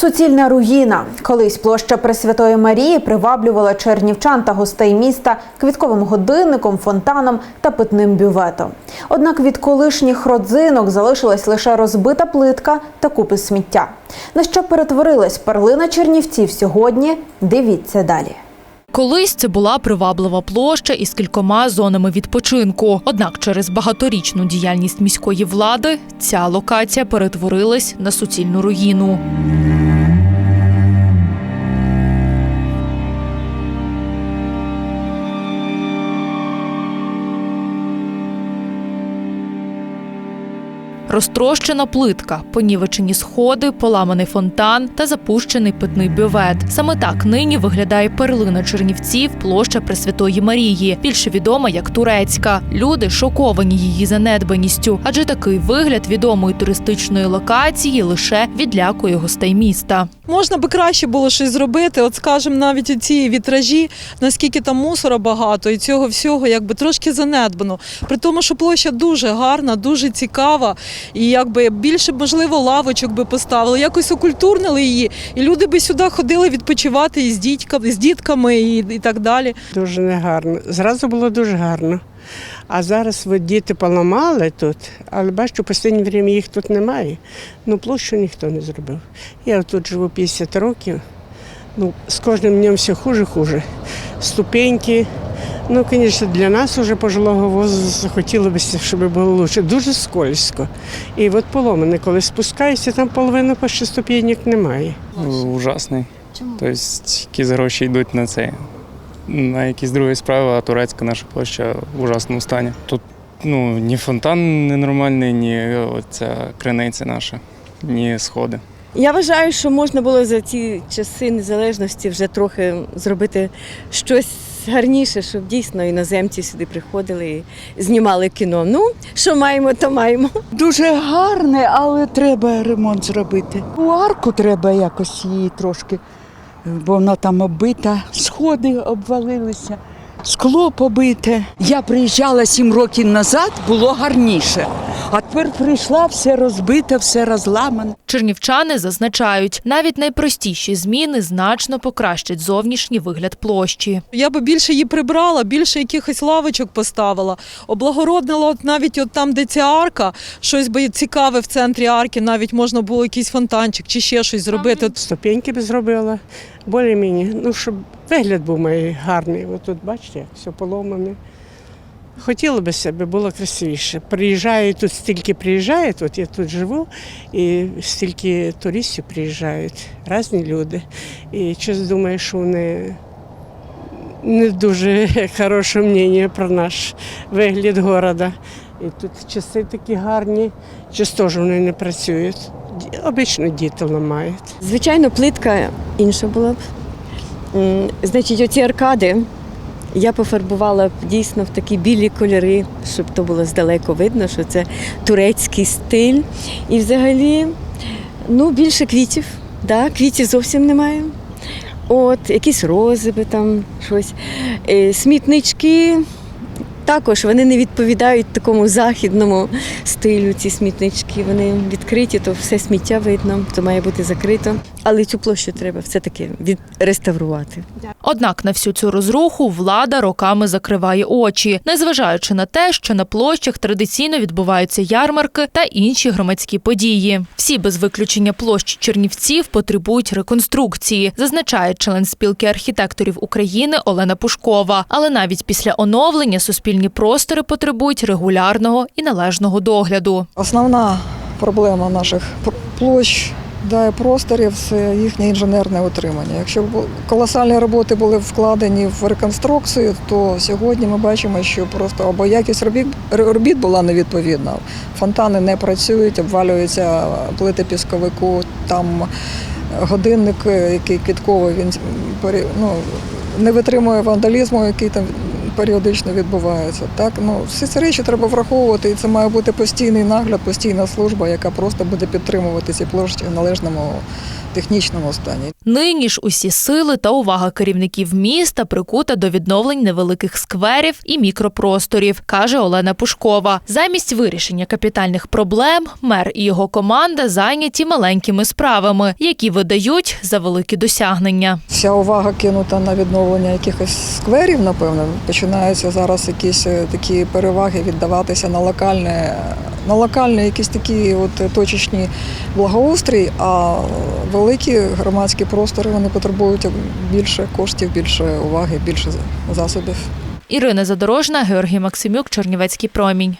Суцільна руїна. Колись площа Пресвятої Марії приваблювала чернівчан та гостей міста квітковим годинником, фонтаном та питним бюветом. Однак від колишніх родзинок залишилась лише розбита плитка та купи сміття. На що перетворилась перлина чернівців сьогодні? Дивіться далі. Колись це була приваблива площа із кількома зонами відпочинку. Однак через багаторічну діяльність міської влади ця локація перетворилась на суцільну руїну. Розтрощена плитка, понівечені сходи, поламаний фонтан та запущений питний бювет. Саме так нині виглядає перлина Чернівців, площа Пресвятої Марії, більше відома як турецька. Люди шоковані її занедбаністю, адже такий вигляд відомої туристичної локації лише відлякує гостей міста. Можна би краще було щось зробити. От скажімо, навіть ці вітражі, наскільки там мусора багато, і цього всього якби трошки занедбано. При тому, що площа дуже гарна, дуже цікава, і якби більше можливо лавочок би поставили, якось окультурнили її, і люди би сюди ходили відпочивати і з з дітками і, і так далі. Дуже негарно. Зразу було дуже гарно. А зараз от діти поламали тут, але бачу, в останнє время їх тут немає. Ну, площу ніхто не зробив. Я тут живу 50 років. Ну, з кожним днем все хуже, хуже. Ступеньки. Ну, звісно, для нас уже пожилого возрасту хотілося б, щоб було краще. Дуже скользко. І от поломане, коли спускаєшся, там половина по ступенек немає. Ну, Ужасний. Чому? Тобто, якісь гроші йдуть на це. На якісь другі справи, а турецька наша площа в ужасному стані. Тут ну, ні фонтан ненормальний, ні оця криниця наша, ні сходи. Я вважаю, що можна було за ці часи незалежності вже трохи зробити щось гарніше, щоб дійсно іноземці сюди приходили і знімали кіно. Ну, що маємо, то маємо. Дуже гарне, але треба ремонт зробити. У арку треба якось її трошки, бо вона там оббита, сходи обвалилися, скло побите. Я приїжджала сім років назад, було гарніше. А тепер прийшла все розбите, все розламане. Чернівчани зазначають, навіть найпростіші зміни значно покращать зовнішній вигляд площі. Я би більше її прибрала, більше якихось лавочок поставила, облагороднила от навіть от там, де ця арка, щось би цікаве в центрі арки, навіть можна було якийсь фонтанчик чи ще щось зробити. Ступеньки б зробила, більш-мені, ну, щоб вигляд був мій гарний. От тут, бачите, все поломане. Хотіло б себе, було красивіше. Приїжджаю тут, стільки приїжджає, тут я тут живу, і стільки туристів приїжджають, різні люди. І щось думаю, що вони не дуже хороше мнення про наш вигляд міста. І тут часи такі гарні, щось теж вони не працюють. Обично діти ламають. Звичайно, плитка інша була б. Значить, оці аркади я пофарбувала дійсно в такі білі кольори, щоб то було здалеку видно, що це турецький стиль. І взагалі, ну, більше квітів. Да, квітів зовсім немає. От, якісь рози би там щось. Е, Смітнички також вони не відповідають такому західному стилю. Ці смітнички. Вони відкриті, то все сміття видно, то має бути закрито. Але цю площу треба все-таки відреставрувати. Однак на всю цю розруху влада роками закриває очі, незважаючи на те, що на площах традиційно відбуваються ярмарки та інші громадські події. Всі без виключення площ Чернівців потребують реконструкції, зазначає член спілки архітекторів України Олена Пушкова. Але навіть після оновлення суспільні простори потребують регулярного і належного догляду. Основна проблема наших площ да, і просторів це їхнє інженерне утримання. Якщо колосальні роботи були вкладені в реконструкцію, то сьогодні ми бачимо, що просто або якість робіт, робіт була невідповідна. Фонтани не працюють, обвалюються плити пісковику, там годинник, який квітковий, він ну, не витримує вандалізму, який там періодично відбуваються. Так, ну, всі ці речі треба враховувати, і це має бути постійний нагляд, постійна служба, яка просто буде підтримувати ці площі в належному технічному стані. Нині ж усі сили та увага керівників міста прикута до відновлень невеликих скверів і мікропросторів, каже Олена Пушкова. Замість вирішення капітальних проблем мер і його команда зайняті маленькими справами, які видають за великі досягнення. Вся увага кинута на відновлення якихось скверів, напевно. Починаються зараз якісь е, такі переваги віддаватися на локальне, на локальні якісь такі от точечні благоустрій, а великі громадські простори вони потребують більше коштів, більше уваги, більше засобів. Ірина Задорожна, Георгій Максимюк, Чернівецький промінь.